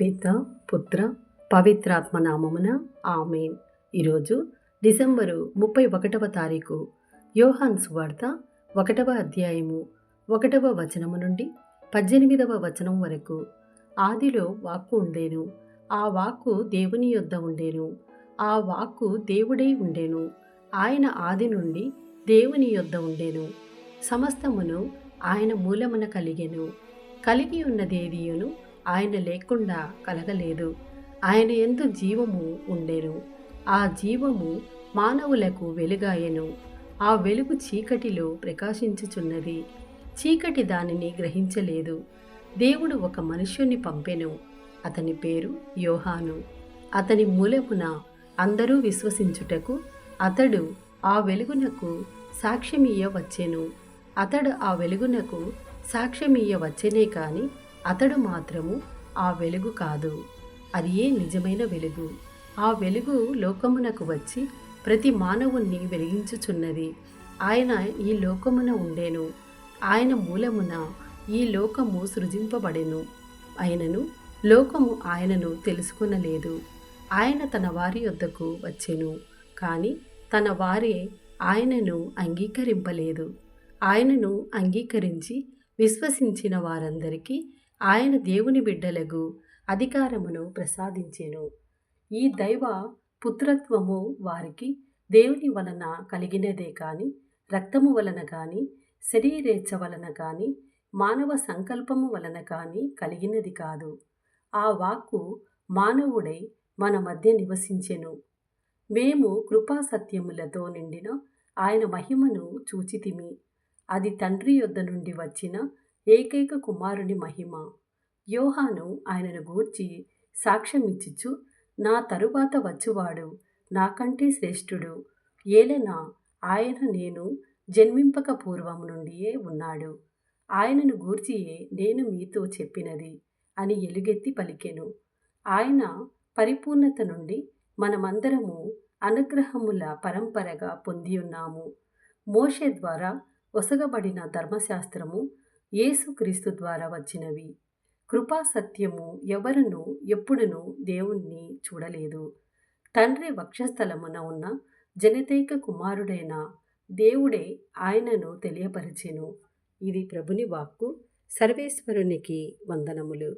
పిత పుత్ర పవిత్రాత్మ నామమున ఆమెన్. ఈరోజు డిసెంబరు ముప్పై ఒకటవ తారీఖు యోహాన్ సువార్త ఒకటవ అధ్యాయము ఒకటవ వచనము నుండి పద్దెనిమిదవ వచనం వరకు. ఆదిలో వాక్కు ఉండేను. ఆ వాక్కు దేవుని యొద్ద ఉండేను. ఆ వాక్కు దేవుడై ఉండేను. ఆయన ఆది నుండి దేవుని యొద్ద ఉండేను. సమస్తమును ఆయన మూలమున కలిగెను. కలిగి ఉన్నదేదియును ఆయన లేకుండా కలగలేదు. ఆయన ఎందు జీవము ఉండెను. ఆ జీవము మానవులకు వెలుగాయెను. ఆ వెలుగు చీకటిలో ప్రకాశించుచున్నది. చీకటి దానిని గ్రహించలేదు. దేవుడు ఒక మనుష్యుని పంపెను. అతని పేరు యోహాను. అతని మూలమున అందరూ విశ్వసించుటకు అతడు ఆ వెలుగునకు సాక్ష్యమియ్య వచ్చెను అతడు ఆ వెలుగునకు సాక్ష్యమియ్య వచ్చెనే కానీ అతడు మాత్రము ఆ వెలుగు కాదు. అది ఏ నిజమైన వెలుగు? ఆ వెలుగు లోకమునకు వచ్చి ప్రతి మానవుణ్ణి వెలిగించుచున్నది. ఆయన ఈ లోకమున ఉండేను. ఆయన మూలమున ఈ లోకము సృజింపబడెను. ఆయనను లోకము ఆయనను తెలుసుకునలేదు. ఆయన తన వారి వద్దకు వచ్చెను. కానీ తన వారే ఆయనను అంగీకరింపలేదు. ఆయనను అంగీకరించి విశ్వసించిన వారందరికీ ఆయన దేవుని బిడ్డలకు అధికారమును ప్రసాదించెను. ఈ దైవ పుత్రత్వము వారికి దేవుని వలన కలిగినదే కాని రక్తము వలన కానీ శరీరేచ్ఛ వలన కానీ మానవ సంకల్పము వలన కానీ కలిగినది కాదు. ఆ వాక్కు మానవుడై మన మధ్య నివసించెను. మేము కృపా సత్యములతో నిండిన ఆయన మహిమను చూచితిమి. అది తండ్రి యొద్ద నుండి వచ్చిన ఏకైక కుమారుని మహిమ. యోహాను ఆయనను గూర్చి సాక్ష్యమిచ్చుచు నా తరువాత వచ్చువాడు నాకంటే శ్రేష్ఠుడు. ఏలనా ఆయన నేను జన్మింపక పూర్వం నుండియే ఉన్నాడు. ఆయనను గూర్చియే నేను మీతో చెప్పినది అని ఎలుగెత్తి పలికెను. ఆయన పరిపూర్ణత నుండి మనమందరము అనుగ్రహముల పరంపరగా పొంది ఉన్నాము. మోషే ద్వారా ఒసగబడిన ధర్మశాస్త్రము యేసుక్రీస్తు ద్వారా వచ్చినవి. కృపా సత్యము ఎవరును ఎప్పుడును దేవుణ్ణి చూడలేదు. తండ్రి వక్షస్థలమున ఉన్న జనతైక కుమారుడైన దేవుడే ఆయనను తెలియపరిచెను. ఇది ప్రభుని వాక్కు. సర్వేశ్వరునికి వందనములు.